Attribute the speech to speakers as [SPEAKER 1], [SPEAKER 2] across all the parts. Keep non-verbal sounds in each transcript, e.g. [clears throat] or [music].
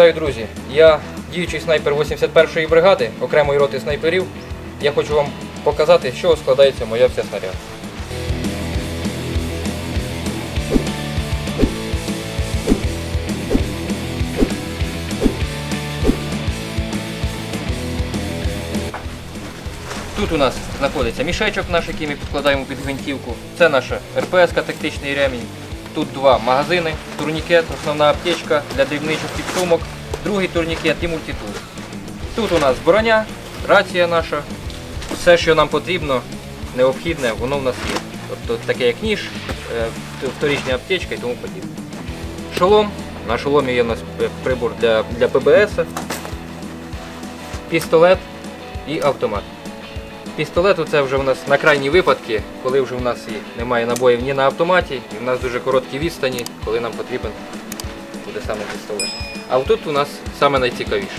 [SPEAKER 1] Вітаю, друзі! Я діючий снайпер 81-ї бригади окремої роти снайперів. Я хочу вам показати, чого складається моя вся снаряда. Тут у нас знаходиться мішечок наш, який ми підкладаємо під гвинтівку. Це наша РПС тактичний ремінь. Тут два магазини, турнікет, основна аптечка для дрібничих підсумок, другий турнікет і мультитул. Тут у нас броня, рація наша, все, що нам потрібно, необхідне, воно в нас є. Тобто таке як ніж, е, вторічна аптечка і тому подібне. Шолом. На шоломі є у нас е, прибор для, для ПБС, пістолет і автомат. Пістолет це вже в нас на крайні випадки, коли вже в нас і немає набоїв ні на автоматі, і в нас дуже короткі відстані, коли нам потрібен буде саме пістолет. А тут у нас саме найцікавіше.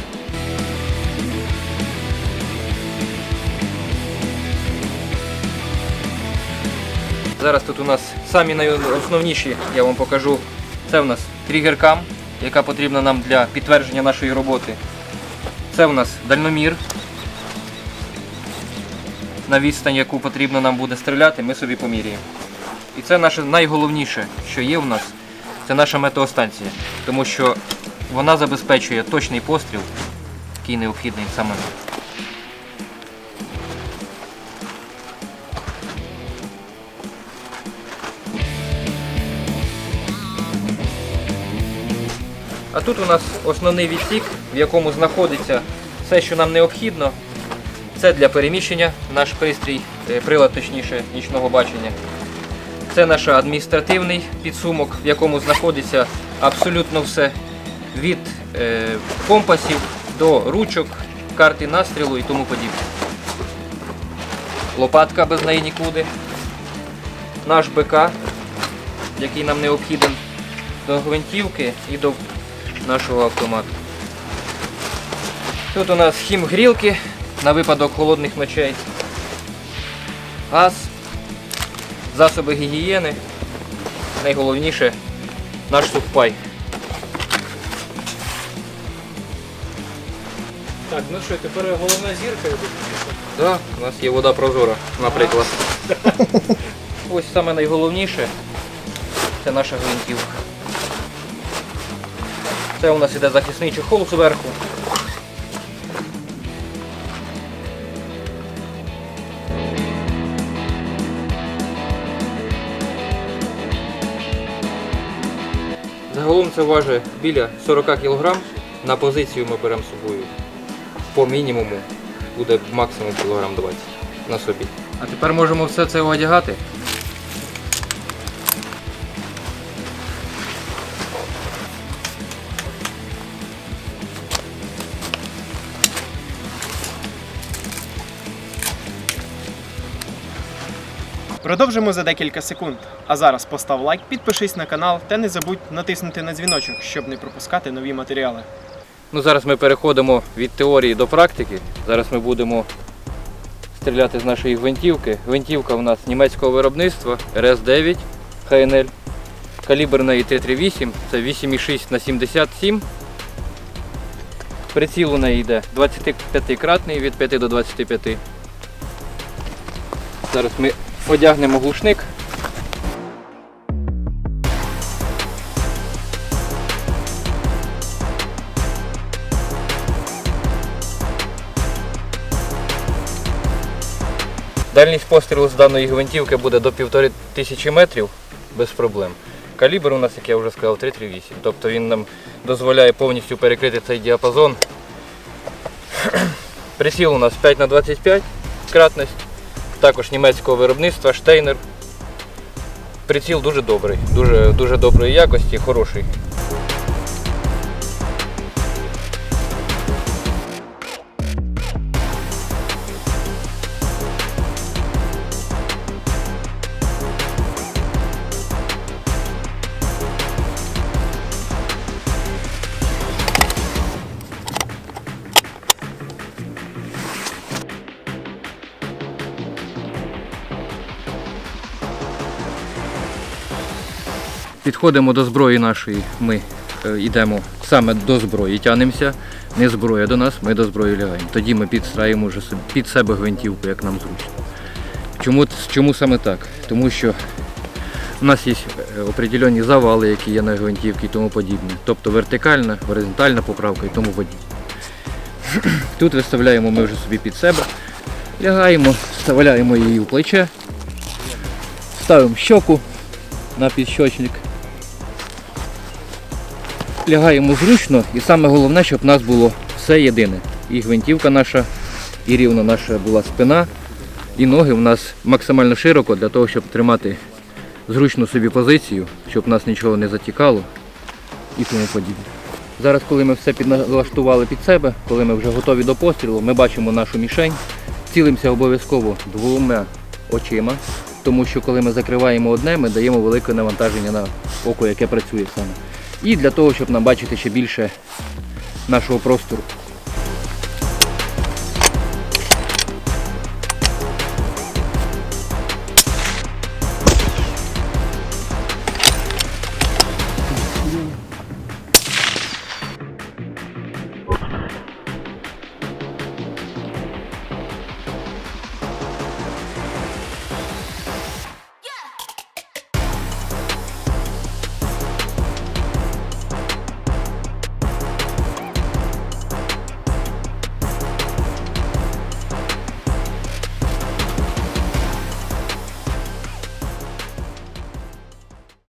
[SPEAKER 1] Зараз тут у нас самі найосновніші, я вам покажу. Це в нас тригеркам, яка потрібна нам для підтвердження нашої роботи. Це в нас дальномір, на відстань, яку потрібно нам буде стріляти, ми собі поміряємо. І це наше найголовніше, що є в нас, це наша метеостанція. Тому що вона забезпечує точний постріл, який необхідний саме. А тут у нас основний відсік, в якому знаходиться все, що нам необхідно. Це для переміщення наш пристрій, е, прилад точніше нічного бачення. Це наш адміністративний підсумок, в якому знаходиться абсолютно все від е, компасів до ручок, карти настрілу і тому подібне. Лопатка без неї нікуди. Наш БК, який нам необхіден до гвинтівки і до нашого автомату. Тут у нас хімгрілки на випадок холодних ночей. Газ, засоби гігієни. Найголовніше наш сухпай.
[SPEAKER 2] Так, ну що, тепер головна зірка. думаю.
[SPEAKER 1] Так, у нас є вода прозора, наприклад. [laughs] Ось саме найголовніше це наша гвинтівка. Це у нас іде захисний чохол зверху. Загалом це важить біля 40 кг. На позицію ми беремо з собою по мінімуму буде максимум кілограм 20 на собі. А тепер можемо все це одягати.
[SPEAKER 3] Продовжимо за декілька секунд. А зараз постав лайк, підпишись на канал та не забудь натиснути на дзвіночок, щоб не пропускати нові матеріали.
[SPEAKER 1] Ну, зараз ми переходимо від теорії до практики. Зараз ми будемо стріляти з нашої гвинтівки. Гвинтівка у нас німецького виробництва RS9 HNL. Калібр неї 338, це 8,6 на 77. Приціл у неї йде 25-кратний від 5 до 25. Зараз ми одягнемо глушник. Дальність пострілу з даної гвинтівки буде до 1500 метрів без проблем. Калібр у нас, як я вже сказав, 338. Тобто він нам дозволяє повністю перекрити цей діапазон. [clears throat] Присіл у нас 5х25 кратність, також німецького виробництва, штейнер. Приціл дуже добрий, дуже, дуже доброї якості, хороший. Підходимо до зброї нашої ми е, йдемо саме до зброї, тянемося, не зброя до нас, ми до зброї лягаємо. Тоді ми підстраюємо вже під себе гвинтівку, як нам зручно. Чому, чому саме так? Тому що у нас є е, определенні завали, які є на гвинтівці і тому подібне. Тобто вертикальна, горизонтальна поправка і тому подібне. [clears throat] Тут виставляємо ми вже собі під себе, лягаємо, вставляємо її в плече, ставимо щоку на підщочник. Лягаємо зручно і саме головне, щоб в нас було все єдине. І гвинтівка наша, і рівно наша була спина, і ноги в нас максимально широко для того, щоб тримати зручну собі позицію, щоб нас нічого не затікало і тому подібне. Зараз, коли ми все підналаштували під себе, коли ми вже готові до пострілу, ми бачимо нашу мішень, цілимося обов'язково двома очима, тому що коли ми закриваємо одне, ми даємо велике навантаження на око, яке працює саме. І для того, щоб нам бачити ще більше нашого простору.